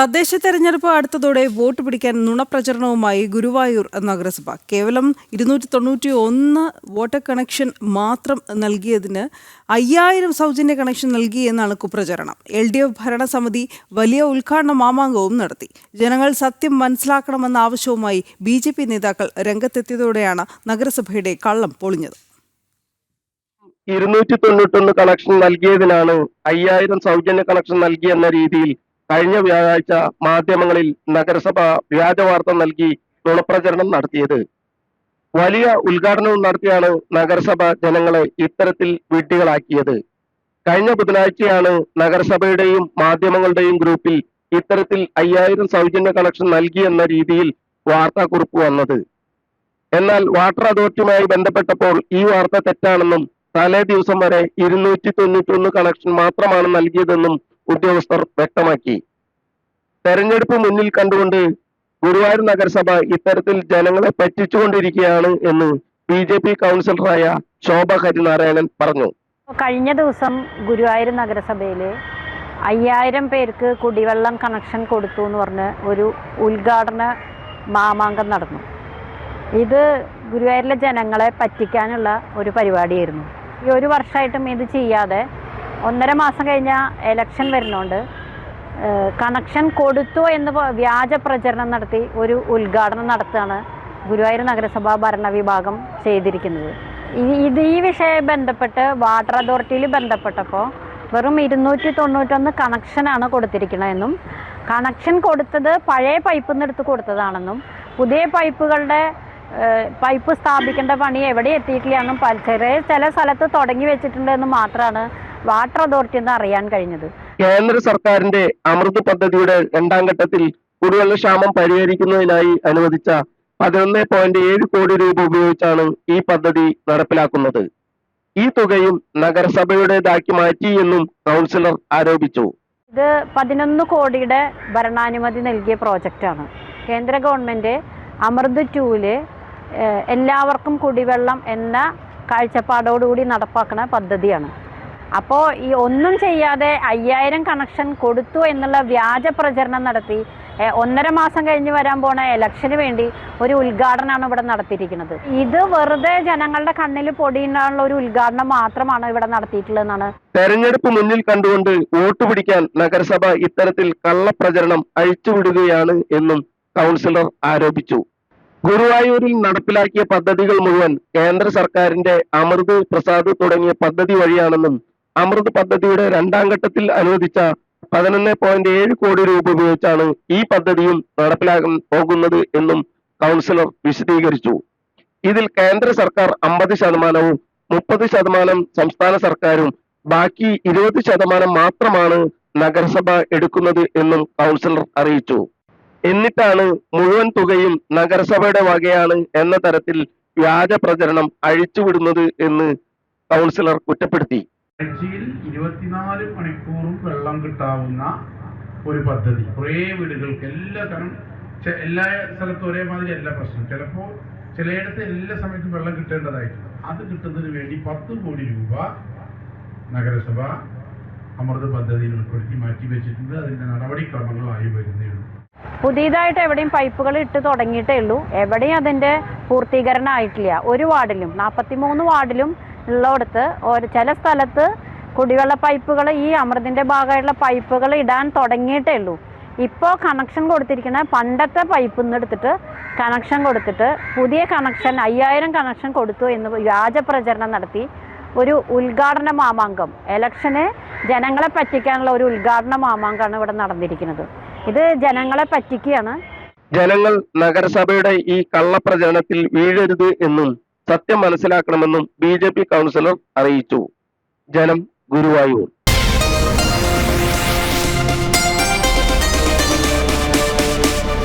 തദ്ദേശ തെരഞ്ഞെടുപ്പ് അടുത്തതോടെ വോട്ട് പിടിക്കാൻ നുണപ്രചരണവുമായി ഗുരുവായൂർ നഗരസഭ. കേവലം ഇരുന്നൂറ്റി തൊണ്ണൂറ്റി ഒന്ന് വോട്ടർ കണക്ഷൻ മാത്രം നൽകിയതിന് അയ്യായിരം സൗജന്യ കണക്ഷൻ നൽകി എന്നാണ് കുപ്രചരണം. എൽ ഡി എഫ് ഭരണസമിതി വലിയ ഉദ്ഘാടന മാമാങ്കവും നടത്തി. ജനങ്ങൾ സത്യം മനസ്സിലാക്കണമെന്ന ആവശ്യവുമായി ബി ജെ പി നേതാക്കൾ രംഗത്തെത്തിയതോടെയാണ് നഗരസഭയുടെ കള്ളം പൊളിഞ്ഞത്. ഇരുന്നൂറ്റി തൊണ്ണൂറ്റൊന്ന് കണക്ഷൻ നൽകിയതിനാണ് അയ്യായിരം സൗജന്യ കണക്ഷൻ നൽകിയെന്ന രീതിയിൽ കഴിഞ്ഞ വ്യാഴാഴ്ച മാധ്യമങ്ങളിൽ നഗരസഭ വ്യാജ വാർത്ത നൽകി നുണപ്രചരണം നടത്തിയത്. വലിയ ഉദ്ഘാടനവും നടത്തിയാണ് നഗരസഭ ജനങ്ങളെ ഇത്തരത്തിൽ വിഡ്ഢികളാക്കിയത്. കഴിഞ്ഞ ബുധനാഴ്ചയാണ് നഗരസഭയുടെയും മാധ്യമങ്ങളുടെയും ഗ്രൂപ്പിൽ ഇത്തരത്തിൽ അയ്യായിരം സൗജന്യ കണക്ഷൻ നൽകി എന്ന രീതിയിൽ വാർത്താക്കുറിപ്പ് വന്നത്. എന്നാൽ വാട്ടർ അതോറിറ്റിയുമായി ബന്ധപ്പെട്ടപ്പോൾ ഈ വാർത്ത തെറ്റാണെന്നും തലേ ദിവസം വരെ ഇരുന്നൂറ്റി തൊണ്ണൂറ്റി ഒന്ന് കണക്ഷൻ മാത്രമാണ് നൽകിയതെന്നും ഉദ്യോഗസ്ഥർ വ്യക്തമാക്കി. തെരഞ്ഞെടുപ്പ് മുന്നിൽ കണ്ടുകൊണ്ട് ഗുരുവായൂർ നഗരസഭ ഇത്തരത്തിൽ ജനങ്ങളെ പറ്റിച്ചുകൊണ്ടിരിക്കുകയാണ് എന്ന് ബി ജെ പി കൗൺസിലറായ ശോഭ ഹരിനാരായണൻ പറഞ്ഞു. കഴിഞ്ഞ ദിവസം ഗുരുവായൂർ നഗരസഭയിൽ അയ്യായിരം പേർക്ക് കുടിവെള്ളം കണക്ഷൻ കൊടുത്തു എന്ന് പറഞ്ഞ് ഒരു ഉദ്ഘാടന മാമാങ്കം നടന്നു. ഇത് ഗുരുവായൂരിലെ ജനങ്ങളെ പറ്റിക്കാനുള്ള ഒരു പരിപാടിയായിരുന്നു. ഈ ഒരു വർഷമായിട്ടും ഇത് ചെയ്യാതെ ഒന്നര മാസം കഴിഞ്ഞാൽ എലക്ഷൻ വരുന്നുണ്ട് കണക്ഷൻ കൊടുത്തു എന്ന് വ്യാജ പ്രചരണം നടത്തി ഒരു ഉദ്ഘാടനം നടത്തുകയാണ് ഗുരുവായൂർ നഗരസഭാ ഭരണവിഭാഗം ചെയ്തിരിക്കുന്നത്. ഇത് ഈ വിഷയം ബന്ധപ്പെട്ട് വാട്ടർ അതോറിറ്റിയിൽ ബന്ധപ്പെട്ടപ്പോൾ വെറും ഇരുന്നൂറ്റി തൊണ്ണൂറ്റൊന്ന് കണക്ഷനാണ് കൊടുത്തിരിക്കണമെന്നും കണക്ഷൻ കൊടുത്തത് പഴയ പൈപ്പിൽ നിന്ന് എടുത്ത് കൊടുത്തതാണെന്നും പുതിയ പൈപ്പുകളുടെ പൈപ്പ് സ്ഥാപിക്കേണ്ട പണി എവിടെ എത്തിയിട്ടില്ല എന്നും ചെറിയ ചില സ്ഥലത്ത് തുടങ്ങി വെച്ചിട്ടുണ്ട് മാത്രമാണ് വാട്ടർ അതോറിറ്റി എന്ന് അറിയാൻ കഴിഞ്ഞത്? കേന്ദ്ര സർക്കാരിന്റെ അമൃത് പദ്ധതിയുടെ രണ്ടാം ഘട്ടത്തിൽ കുടിവെള്ള ക്ഷാമം പരിഹരിക്കുന്നതിനായി അനുവദിച്ച പതിനൊന്ന് പോയിന്റ് ഏഴ് കോടി രൂപ ഉപയോഗിച്ചാണ് ഈ പദ്ധതി നടപ്പിലാക്കുന്നത്. ഈ തുകയും നഗരസഭയുടേതാക്കി മാറ്റി എന്നും കൗൺസിലർ ആരോപിച്ചു. ഇത് പതിനൊന്ന് കോടിയുടെ ഭരണാനുമതി നൽകിയ പ്രോജക്റ്റാണ് കേന്ദ്ര ഗവൺമെന്റ് അമൃത് ടൂൽ എല്ലാവർക്കും കുടിവെള്ളം എന്ന കാഴ്ചപ്പാടോടുകൂടി നടപ്പാക്കുന്ന പദ്ധതിയാണ്. അപ്പോൾ ഈ ഒന്നും ചെയ്യാതെ അയ്യായിരം കണക്ഷൻ കൊടുത്തു എന്നുള്ള വ്യാജ പ്രചരണം നടത്തി ഒന്നര മാസം കഴിഞ്ഞ് വരാൻ പോണ ഇലക്ഷന് വേണ്ടി ഒരു ഉദ്ഘാടനമാണ് ഇവിടെ നടത്തിയിരിക്കുന്നത്. ഇത് വെറുതെ ജനങ്ങളുടെ കണ്ണിൽ പൊടിയുണ്ടാനുള്ള ഒരു ഉദ്ഘാടനം മാത്രമാണ് ഇവിടെ നടത്തിയിട്ടുള്ളതെന്നാണ്. തെരഞ്ഞെടുപ്പ് മുന്നിൽ കണ്ടുകൊണ്ട് വോട്ട് പിടിക്കാൻ നഗരസഭ ഇത്തരത്തിൽ കള്ളപ്രചരണം അഴിച്ചുവിടുകയാണ് എന്നും കൗൺസിലർ ആരോപിച്ചു. ഗുരുവായൂരിൽ നടപ്പിലാക്കിയ പദ്ധതികൾ മുഴുവൻ കേന്ദ്ര സർക്കാരിന്റെ അമൃത് പ്രസാദ് തുടങ്ങിയ പദ്ധതി വഴിയാണെന്നും അമൃത് പദ്ധതിയുടെ രണ്ടാം ഘട്ടത്തിൽ അനുവദിച്ച പതിനൊന്ന് പോയിന്റ് ഏഴ് കോടി രൂപ ഉപയോഗിച്ചാണ് ഈ പദ്ധതിയും നടപ്പിലാകാൻ പോകുന്നത് എന്നും കൗൺസിലർ വിശദീകരിച്ചു. ഇതിൽ കേന്ദ്ര സർക്കാർ അമ്പത് ശതമാനവും മുപ്പത് ശതമാനം സംസ്ഥാന സർക്കാരും ബാക്കി ഇരുപത് ശതമാനം മാത്രമാണ് നഗരസഭ എടുക്കുന്നത് എന്നും കൗൺസിലർ അറിയിച്ചു. എന്നിട്ടാണ് മുഴുവൻ തുകയും നഗരസഭയുടെ വകയാണ് എന്ന തരത്തിൽ വ്യാജ പ്രചരണം അഴിച്ചുവിടുന്നത് എന്ന് കൗൺസിലർ കുറ്റപ്പെടുത്തി. ആഴ്ചയിൽ ഇരുപത്തിനാല് മണിക്കൂറും വെള്ളം കിട്ടാവുന്ന ഒരു പദ്ധതി. കുറേ വീടുകൾക്ക് എല്ലാ തരം എല്ലാ സ്ഥലത്തും ഒരേമാതിരി അല്ല പ്രശ്നം ചിലപ്പോൾ ചിലയിടത്ത് എല്ലാ സമയത്തും വെള്ളം കിട്ടേണ്ടതായിട്ടുണ്ട്. അത് കിട്ടുന്നതിന് വേണ്ടി പത്ത് കോടി രൂപ നഗരസഭ അമൃത പദ്ധതിയിൽ ഉൾപ്പെടുത്തി മാറ്റി വെച്ചിട്ടുണ്ട്. അതിന്റെ നടപടിക്രമങ്ങളായി വരുന്നേ ഉള്ളൂ. പുതിയതായിട്ട് എവിടെയും പൈപ്പുകൾ ഇട്ട് തുടങ്ങിയിട്ടേ ഉള്ളൂ. എവിടെയും അതിന്റെ പൂർത്തീകരണം ആയിട്ടില്ല. ഒരു വാർഡിലും നാൽപ്പത്തിമൂന്ന് വാർഡിലും ഉള്ളിടത്ത് ഒരു ചില സ്ഥലത്ത് കുടിവെള്ള പൈപ്പുകൾ ഈ അമൃതിന്റെ ഭാഗമായിട്ടുള്ള പൈപ്പുകൾ ഇടാൻ തുടങ്ങിയിട്ടേ ഉള്ളൂ. ഇപ്പോൾ കണക്ഷൻ കൊടുത്തിരിക്കുന്ന പണ്ടത്തെ പൈപ്പിൽ നിന്ന് എടുത്തിട്ട് കണക്ഷൻ കൊടുത്തിട്ട് പുതിയ കണക്ഷൻ അയ്യായിരം കണക്ഷൻ കൊടുത്തു എന്ന് വ്യാജ പ്രചരണം നടത്തി ഒരു ഉദ്ഘാടന മാമാങ്കം. ഇലക്ഷന് ജനങ്ങളെ പറ്റിക്കാനുള്ള ഒരു ഉദ്ഘാടന മാമാങ്കമാണ് ഇവിടെ നടന്നിരിക്കുന്നത്. ഇത് ജനങ്ങളെ പറ്റിക്കുകയാണ്. ജനങ്ങൾ നഗരസഭയുടെ ഈ കള്ളപ്രചരണത്തിൽ വീഴരുത് എന്നും സത്യം മനസ്സിലാക്കണമെന്നും ബി ജെ പി കൗൺസിലർ അറിയിച്ചു. ജനം ഗുരുവായൂർ.